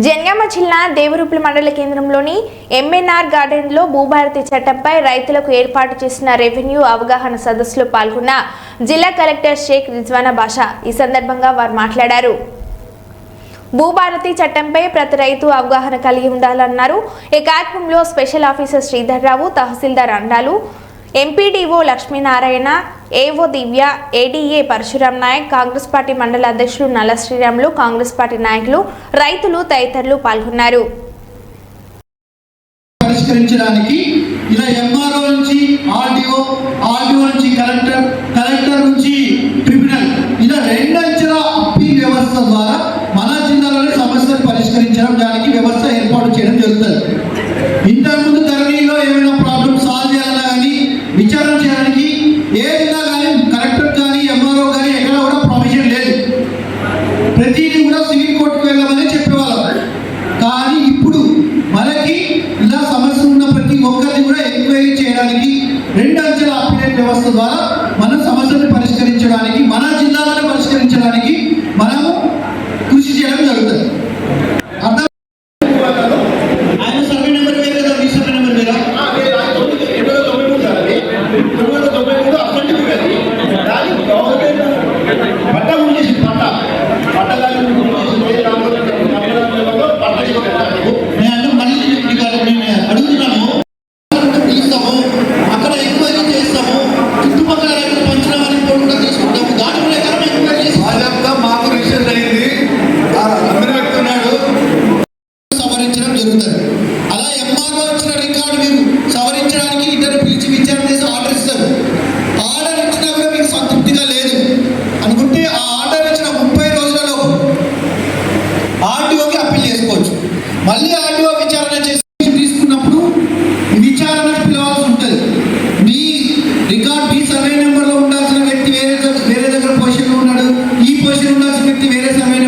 జనగామ జిల్లా దేవరూపుల మండల కేంద్రంలోని ఎంఎన్ఆర్ గార్డెన్లో భూభారతి చట్టంపై రైతులకు ఏర్పాటు చేసిన రెవెన్యూ అవగాహన సదస్సులో పాల్గొన్న జిల్లా కలెక్టర్ షేక్ రిజ్వానా బాషా ఈ సందర్భంగా వారు మాట్లాడారు. భూభారతి చట్టంపై ప్రతి రైతు అవగాహన కలిగి ఉండాలన్నారు. ఈ కార్యక్రమంలో స్పెషల్ ఆఫీసర్ శ్రీధర్రావు తహసీల్దార్ అండాలు MPDO Lakshminarayana AO Divya ADA Parasuram Nayak Congress party మండల అధ్యక్షులు నల్ల శ్రీరాములు కాంగ్రెస్ పార్టీ నాయకులు రైతులు తదితరులు పాల్గొన్నారు. పరిష్కరించడానికి ఇలా ఎంఆర్ఓ నుంచి ఆర్డీఓ ఆర్డీఓ నుంచి కలెక్టర్ కలెక్టర్ నుంచి ట్రిబ్యునల్ ఇలా రెండంచెల అప్పీల్ వ్యవస్థ ద్వారా మన జిల్లాలోని సమస్యలు పరిష్కరించడం దానికి వ్యవస్థ ఏర్పాటు చేయడం జరుగుతుంది ఇంతకుముందు ధరణిలో ఏమైనా ప్రాబ్లమ్ సాల్వ్ చేయాలన్నా కానీ విచారణ చేయడానికి ఏదైనా కానీ కలెక్టర్ కానీ ఎంఆర్ఓ కానీ ఎక్కడ కూడా ప్రొవిజన్ లేదు. ప్రతిదీ కూడా సివిల్ కోర్టుకు వెళ్ళమని చెప్పేవాళ్ళం. కానీ ఇప్పుడు మనకి ఇలా సమస్య ఉన్న ప్రతి ఒక్కరిని కూడా ఎంక్వైరీ చేయడానికి రెండు అంచెల అప్డేట్ వ్యవస్థ ద్వారా మన సమస్యను పరిష్కరించడానికి మన జరుగుతుంది అలా ఎంఆర్ఓ ఇచ్చిన రికార్డు మీరు సవరించడానికి ఇద్దరు పిలిచి విచారణ చేసి ఆర్డర్ ఇస్తారు. ఆర్డర్ ఇచ్చినా కూడా మీకు సంతృప్తిగా లేదు. అనుకుంటే ఆ ఆర్డర్ ఇచ్చిన ముప్పై రోజులలో ఆర్టీఓకి అప్పీల్ చేసుకోవచ్చు. మళ్ళీ ఆర్టీఓ విచారణ చేసి తీసుకున్నప్పుడు విచారణ పిలవాల్సి ఉంటుంది. మీ రికార్డ్ మీ సర్వే నెంబర్లో ఉండాల్సిన వ్యక్తి వేరే దగ్గర- వేరే దగ్గర పొజిషన్లో ఉన్నాడు. ఈ పొజిషన్ ఉండాల్సిన వ్యక్తి వేరే సర్వే